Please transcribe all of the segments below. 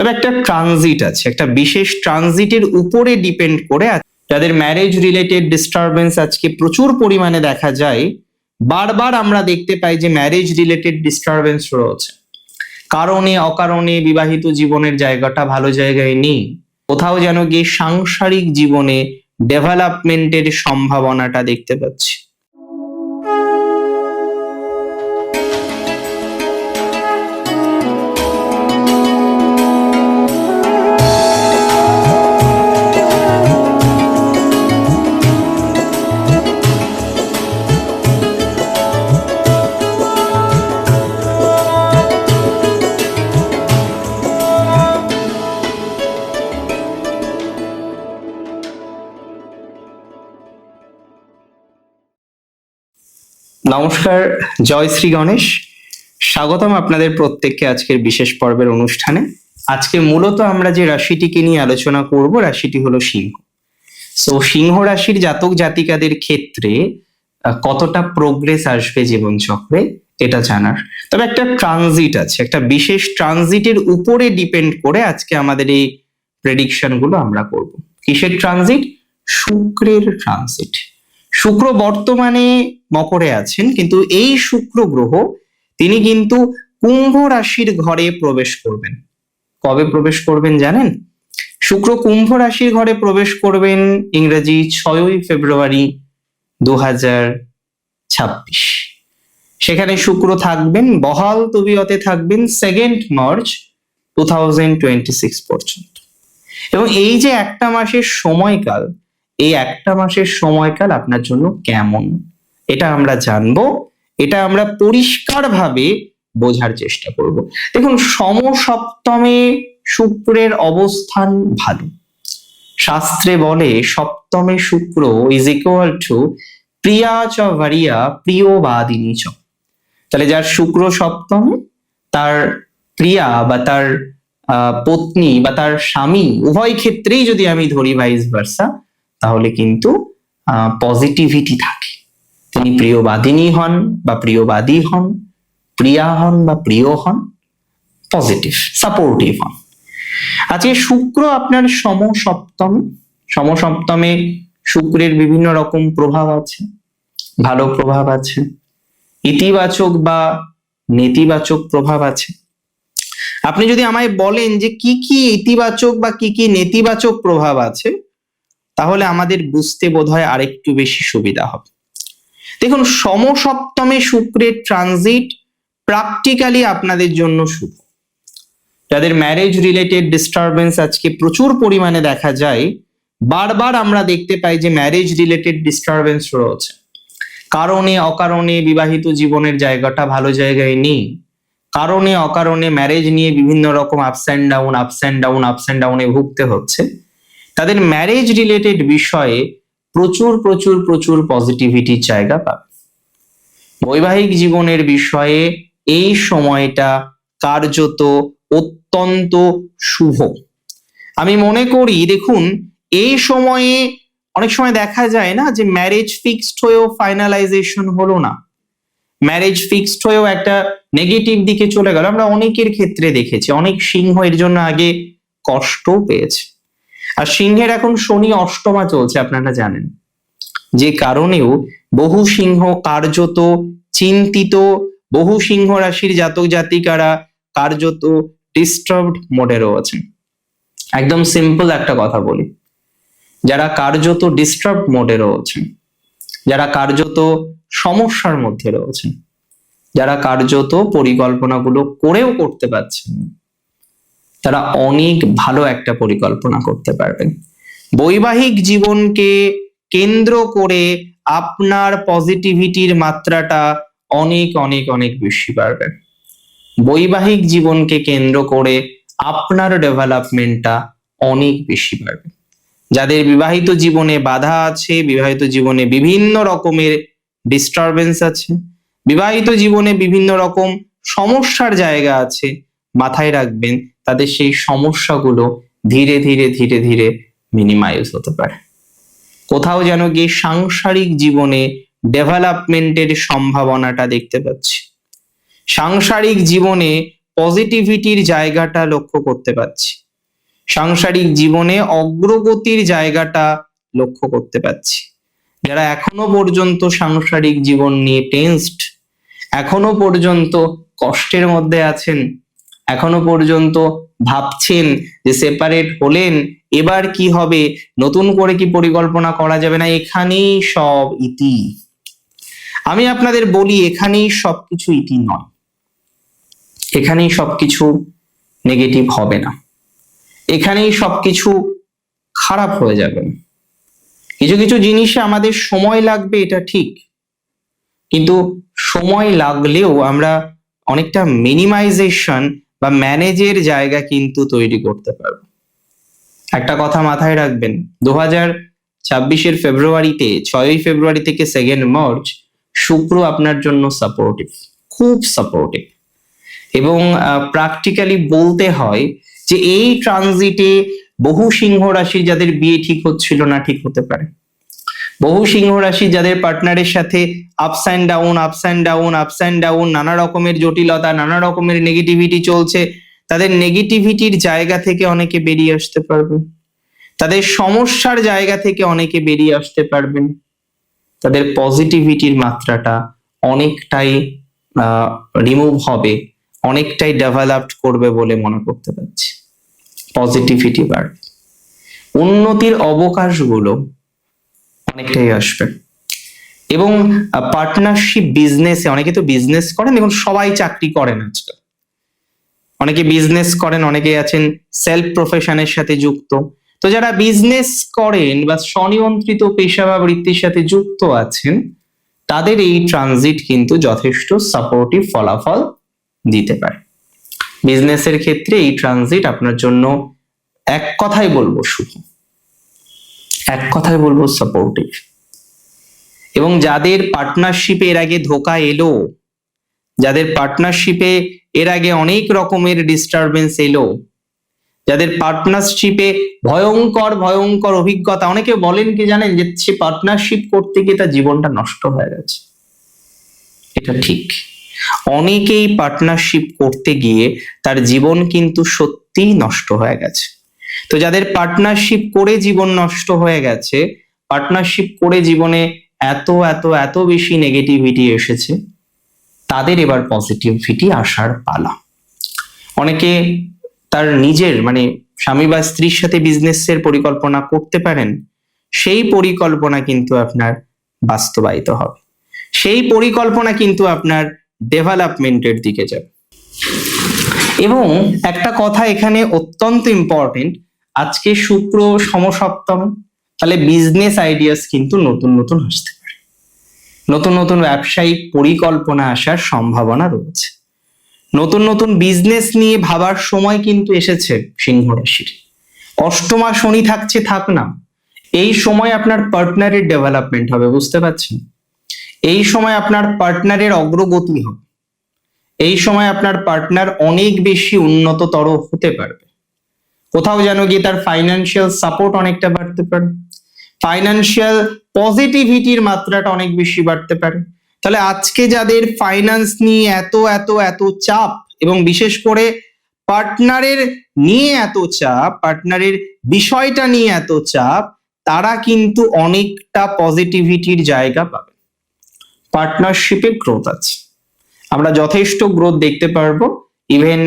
তবে একটা ট্রানজিট আছে, একটা বিশেষ ট্রানজিটের উপরে ডিপেন্ড করে যাদের ম্যারেজ রিলেটেড ডিস্টারবেন্স আজকে প্রচুর পরিমাণে দেখা যায়, বারবার আমরা দেখতে পাই যে ম্যারেজ রিলেটেড ডিস্টারবেন্স রয়েছে। কারণে, অকারণে, বিবাহিত জীবনের জায়গাটা ভালো জায়গায় নেই। কোথাও যেন গিয়ে সাংসারিক জীবনে ডেভেলপমেন্টের সম্ভাবনাটা দেখতে পাচ্ছি। নমস্কার, জয় শ্রী গণেশ। স্বাগতম আপনাদের প্রত্যেককে আজকের বিশেষ পর্বের অনুষ্ঠানে। আজকে মূলত আমরা যে রাশিটিকে নিয়ে আলোচনা করব, রাশিটি হলো সিংহ। সো সিংহ রাশির জাতক জাতিকাদের ক্ষেত্রে কতটা প্রোগ্রেস আসবে জীবন চক্রে, এটা জানার। তবে একটা ট্রানজিট আছে, একটা বিশেষ ট্রানজিটের উপরে ডিপেন্ড করে আজকে আমাদের এই প্রেডিকশনগুলো আমরা করব। কিসের ট্রানজিট শুক্রের ট্রানজিট শুক্র বর্তমানে মকরে আছেন, কিন্তু এই শুক্র গ্রহ তিনি কিন্তু কুম্ভ রাশির ঘরে প্রবেশ করবেন। কবে প্রবেশ করবেন জানেন? শুক্র কুম্ভ রাশির ঘরে প্রবেশ করবেন ইংরেজি ছয়ই ফেব্রুয়ারি দু ছাব্বিশ। সেখানে শুক্র থাকবেন, বহাল তবিয়তে থাকবেন second March two thousand twenty six পর্যন্ত। এবং এই যে একটা মাসের সময়কাল এই একটা মাসের সময়কাল আপনার জন্য কেমন? এটা আমরা জানব, এটা আমরা পরিষ্কারভাবে বোঝার চেষ্টা করব। দেখুন, সমসপ্তমে শুক্রের অবস্থান ভালো। শাস্ত্রে বলে, সপ্তমে শুক্র ইজ ইকুয়াল টু প্রিয়া চ ভারিয়া প্রিয় বাদিনী চ। তাহলে যার শুক্র সপ্তম, তার প্রিয়া বা তার পত্নী বা তার স্বামী উভয় ক্ষেত্রেই যদি আমি ধরি ভাইস ভার্সা তাহলে কিন্তু পজিটিভিটি থাকে। তিনি প্রিয়বাদিনী হন বা প্রিয়বাদী হন, প্রিয়া হন বা প্রিয় হন পজিটিভ সাপোর্টিভ হন। আজকে শুক্র আপনার সমসপ্তম। সমসপ্তমে শুক্রের বিভিন্ন রকম প্রভাব আছে, ভালো প্রভাব আছে, ইতিবাচক বা নেতিবাচক প্রভাব আছে। আপনি যদি আমায় বলেন যে কি কি ইতিবাচক বা কি কি নেতিবাচক প্রভাব আছে তাহলে আমাদের বুঝতে বোধহয় আরেকটু বেশি সুবিধা হবে। দেখুন, সমসপ্তমে শুক্রের ট্রানজিট প্র্যাকটিক্যালি আপনাদের জন্য শুভ। যাদের ম্যারেজ রিলেটেড ডিস্টারবেন্স আজকে প্রচুর পরিমাণে দেখা যায়, বারবার আমরা দেখতে পাই যে ম্যারেজ রিলেটেড ডিস্টারবেন্স রয়েছে। কারণে অকারণে বিবাহিত জীবনের জায়গাটা ভালো জায়গায় নেই। কারণে অকারণে ম্যারেজ নিয়ে বিভিন্ন রকম ups and down ups and down ups and ডাউনে ভুগতে হচ্ছে। তাদের ম্যারেজ রিলেটেড বিষয়ে প্রচুর প্রচুর প্রচুর পজিটিভিটির জায়গা পাবে। বৈবাহিক জীবনের বিষয়ে এই সময়টা কার্যত অত্যন্ত শুভ। আমি মনে করি, দেখুন, এই সময়ে অনেক সময় দেখা যায় না যে ম্যারেজ ফিক্সড হয়েও ফাইনালাইজেশন হলো না। ম্যারেজ ফিক্সড হয়েও একটা নেগেটিভ দিকে চলে গেল। আমরা অনেকের ক্ষেত্রে দেখেছি, অনেক সিংহ এর জন্য আগে কষ্টও পেয়েছে। আর সিংহের এখন শনি অষ্টমা চলছে, আপনারা জানেন। যে কারণেও বহু সিংহ কার্যত চিন্তিত, বহু সিংহ রাশির জাতক জাতিকারা কার্যত ডিস্টার্বড মোডে রয়েছেন। একদম সিম্পল একটা কথা বলি। যারা কার্যত ডিস্টার্ব মোডে রয়েছেন, যারা কার্যত সমস্যার মধ্যে রয়েছেন, যারা কার্যত পরিকল্পনাগুলো করেও করতে পারছেন না তারা অনেক ভালো একটা পরিকল্পনা করতে পারবেন বৈবাহিক জীবনকে কেন্দ্র করে আপনার পজিটিভিটির মাত্রাটা অনেক অনেক অনেক বেশি বাড়বে। বৈবাহিক জীবনকে কেন্দ্র করে আপনার ডেভেলপমেন্টটা অনেক বেশি বাড়বে। যাদের বিবাহিত জীবনে বাধা আছে, বিবাহিত জীবনে বিভিন্ন রকমের ডিস্টারবেন্স আছে, বিবাহিত জীবনে বিভিন্ন রকম সমস্যার জায়গা আছে, মাথায় রাখবেন তাদের সেই সমস্যাগুলো ধীরে ধীরে ধীরে ধীরে মিনিমাইজ হতে পারে। কোথাও যেন গিয়ে সাংসারিক জীবনে ডেভেলপমেন্টের সম্ভাবনাটা দেখতে পাচ্ছি। সাংসারিক জীবনে পজিটিভিটির জায়গাটা লক্ষ্য করতে পারছি সাংসারিক জীবনে অগ্রগতির জায়গাটা লক্ষ্য করতে পারছি যারা এখনও পর্যন্ত সাংসারিক জীবন নিয়ে টেন্সড এখনও পর্যন্ত কষ্টের মধ্যে আছেন এখনও পর্যন্ত ভাবছেন যে সেপারেট হলেন, এবার কি হবে? নতুন করে কি পরিকল্পনা করা যাবে না? এখানেই সব ইতি। আমি আপনাদের বলি, এখানেই সবকিছু ইতি নয়। এখানেই সবকিছু নেগেটিভ হবে না। এখানেই সবকিছু খারাপ হয়ে যাবে। কিছু কিছু জিনিসে আমাদের সময় লাগবে, এটা ঠিক। কিন্তু সময় লাগলেও আমরা অনেকটা মিনিমাইজেশন বা ম্যানেজের জায়গা কিন্তু তৈরি করতে পারব। একটা কথা মাথায় রাখবেন, দু হাজার ছাব্বিশের ফেব্রুয়ারিতে, ছয়ই ফেব্রুয়ারি থেকে সেকেন্ড মার্চ শুক্র আপনার জন্য সাপোর্টিভ খুব সাপোর্টিভ এবং প্র্যাকটিক্যালি বলতে হয় যে এই ট্রানজিটে বহু সিংহ রাশি যাদের বিয়ে ঠিক হচ্ছিল না ঠিক হতে পারে। বহু সিংহ রাশি যাদের পার্টনারের সাথে ups and down ups and down ups and down নানা রকমের জটিলতা, নানা রকমের নেগেটিভিটি চলছে, তাদের নেগেটিভিটির জায়গা থেকে অনেকে বেরিয়ে আসতে পারবে। তাদের সমস্যার জায়গা থেকে অনেকে বেরিয়ে আসতে পারবেন। তাদের পজিটিভিটির মাত্রাটা অনেকটাই রিমুভ হবে, অনেকটাই ডেভেলপড করবে বলে মনে করতে পারছি। পজিটিভিটি বাড়বে। উন্নতির অবকাশগুলো অনেকটাই আসবে। এবং পার্টনারশিপ বিজনেসে অনেকে তো বিজনেস করেন এবং সবাই চাকরি করেন আজকাল। অনেকে বিজনেস করেন, অনেকে আছেন সেলফ প্রফেশনের সাথে যুক্ত। তো যারা বিজনেস করেন বা স্বনিয়ন্ত্রিত পেশা বা বৃত্তির সাথে যুক্ত আছেন, তাদের এই ট্রানজিট কিন্তু যথেষ্ট সাপোর্টিভ ফলাফল দিতে পারে। বিজনেসের ক্ষেত্রে এই ট্রানজিট আপনার জন্য এক কথাই বলব শুভ। এক কথায় বলব সাপোর্টিভ এবং যাদের পার্টনারশিপে এর আগে ধোকা এলো, যাদের পার্টনারশিপে এর আগে অনেক রকমের ডিস্টারবেন্স এলো, যাদের পার্টনারশিপে ভয়ঙ্কর ভয়ঙ্কর অভিজ্ঞতা, অনেকে বলেন কি জানেন যে সে পার্টনারশিপ করতে গিয়ে তার জীবনটা নষ্ট হয়ে গেছে। এটা ঠিক। অনেকেই পার্টনারশিপ করতে গিয়ে তার জীবন কিন্তু সত্যিই নষ্ট হয়ে গেছে। তো যাদের পার্টনারশিপ করে জীবন নষ্ট হয়ে গেছে পার্টনারশিপ করে জীবনে এত এত এত বেশি নেগেটিভিটি এসেছে, তাদের এবার পজিটিভিটি আসার পালা। অনেকে তার নিজের মানে স্বামী বা স্ত্রীর সাথে বিজনেসের পরিকল্পনা করতে পারেন, সেই পরিকল্পনা কিন্তু আপনার বাস্তবায়িত হবে। সেই পরিকল্পনা কিন্তু আপনার ডেভেলপমেন্টের দিকে যাবে। এবং একটা কথা এখানে অত্যন্ত ইম্পর্টেন্ট আজকে শুক্র সমসপ্তম, তাহলে বিজনেস আইডিয়াস কিন্তু নতুন নতুন আসতে পারে। নতুন নতুন ব্যবসায়িক পরিকল্পনা আসার সম্ভাবনা রয়েছে। নতুন নতুন বিজনেস নিয়ে ভাবার সময় কিন্তু এসেছে সিংহ রাশির। অষ্টমা শনি থাকছে থাক না, এই সময় আপনার পার্টনারের ডেভেলপমেন্ট হবে, বুঝতে পারছেন? এই সময় আপনার পার্টনারের অগ্রগতি হবে। এই সময় আপনার পার্টনার অনেক বেশি উন্নততর হতে পারবে। কোথাও যেন গিয়ে তার ফাইন্যান্সিয়াল সাপোর্ট অনেকটা বাড়তে পারে। ফাইন্যান্সিয়াল পজিটিভিটির মাত্রাটা অনেক বেশি বাড়তে পারে। তাহলে আজকে যাদের ফাইন্যান্স নিয়ে এত এত এত চাপ এবং বিশেষ করে পার্টনারের নিয়ে এত চাপ পার্টনারের বিষয়টা নিয়ে এত চাপ, তারা কিন্তু অনেকটা পজিটিভিটির জায়গা পাবে। পার্টনারশিপে গ্রোথ আছে। আমরা যথেষ্ট গ্রোথ দেখতে পারব। ইভেন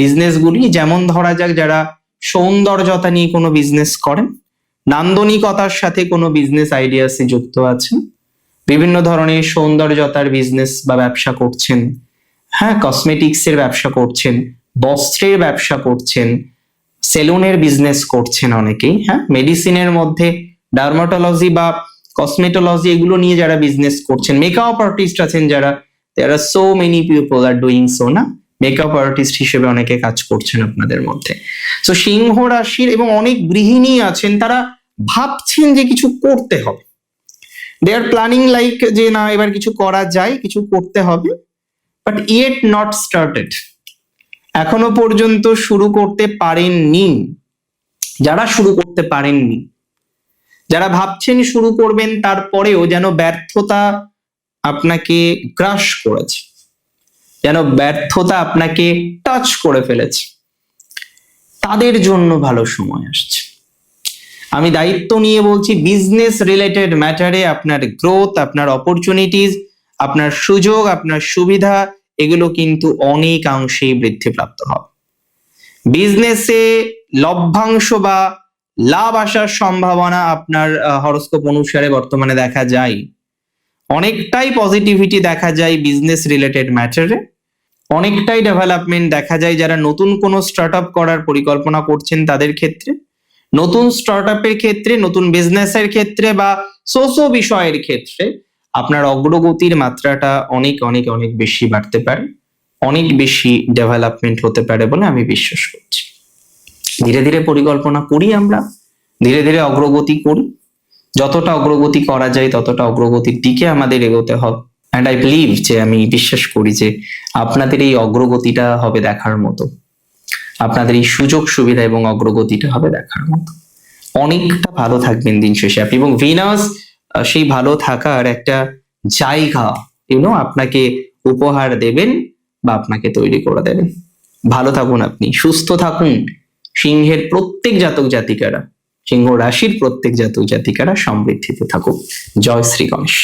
বিজনেসগুলি যেমন ধরা যাক যারা সৌন্দর্যতা নিয়ে কোনো বিজনেস করেন, নান্দনিকতার সাথে কোনো বিজনেস আইডিয়াসে যুক্ত আছেন, বিভিন্ন ধরনের সৌন্দর্যতার বিজনেস বা ব্যবসা করছেন হ্যাঁ কসমেটিক্স এর ব্যবসা করছেন, বস্ত্রের ব্যবসা করছেন, সেলুনের বিজনেস করছেন অনেকেই হ্যাঁ মেডিসিনের মধ্যে ডার্মাটোলজি বা কসমেটোলজি এগুলো নিয়ে যারা বিজনেস করছেন মেকআপ আর্টিস্ট আছেন যারা there are so many people are doing so না মেকআপ আর্টিস্ট হিসেবে অনেকে কাজ করছেন আপনাদের মধ্যে। তো সিংহ রাশির এবং অনেক গৃহিণী আছেন, তারা ভাবছেন যে কিছু করতে হবে। দে আর প্ল্যানিং লাইক যে না, এবার কিছু করা যায়, কিছু করতে হবে বাট ইয়েট নট স্টার্টেড এখনও পর্যন্ত শুরু করতে পারেননি। যারা শুরু করতে পারেননি, যারা ভাবছেন শুরু করবেন, তারপরেও যেন ব্যর্থতা আপনাকে গ্রাস করেছে। যেন ব্যর্থতা আপনাকে টাচ করে ফেলেছে। তাদের জন্য ভালো সময় আসছে। আমি দায়িত্ব নিয়ে বলছি বিজনেস রিলেটেড ম্যাটারে আপনার গ্রোথ আপনার অপরচুনিটিস আপনার সুযোগ, আপনার সুবিধা, এগুলো কিন্তু অনেকাংশেই বৃদ্ধিপ্রাপ্ত হবে। বিজনেসে লভ্যাংশ বা লাভ আসার সম্ভাবনা আপনার হরস্কোপ অনুসারে বর্তমানে দেখা যায়। অনেকটাই পজিটিভিটি দেখা যায় বিজনেস রিলেটেড ম্যাটারে অনেকটাই ডেভেলপমেন্ট দেখা যায় যারা নতুন কোনো স্টার্ট আপ করার পরিকল্পনা করছেন তাদের ক্ষেত্রে। নতুন স্টার্ট আপের ক্ষেত্রে, নতুন বিজনেসের ক্ষেত্রে বা সোসো বিষয়ের ক্ষেত্রে আপনার অগ্রগতির মাত্রাটা অনেক অনেক অনেক বেশি বাড়তে পারে। অনেক বেশি ডেভেলপমেন্ট হতে পারে বলে আমি বিশ্বাস করছি। ধীরে ধীরে পরিকল্পনা করি আমরা, ধীরে ধীরে অগ্রগতি করি। যতটা অগ্রগতি করা যায়, ততটা অগ্রগতির দিকে আমাদের এগোতে হবে। অ্যান্ড আই বিলিভ যে আমি বিশ্বাস করি যে আপনাদের এই অগ্রগতিটা হবে দেখার মতো। আপনাদের এই সুযোগ, সুবিধা এবং অগ্রগতিটা হবে দেখার মতো। অনেকটা ভালো থাকবেন দিন শেষে আপনি। এবং ভিনাস সেই ভালো থাকার একটা জায়গা ইউনো আপনাকে উপহার দেবেন বা আপনাকে তৈরি করে দেবেন। ভালো থাকুন আপনি, সুস্থ থাকুন। সিংহের প্রত্যেক জাতক জাতিকারা। সিংহ রাশির প্রত্যেক জাতক জাতিকারা সমৃদ্ধিতে থাকুক। জয় শ্রী গণেশ।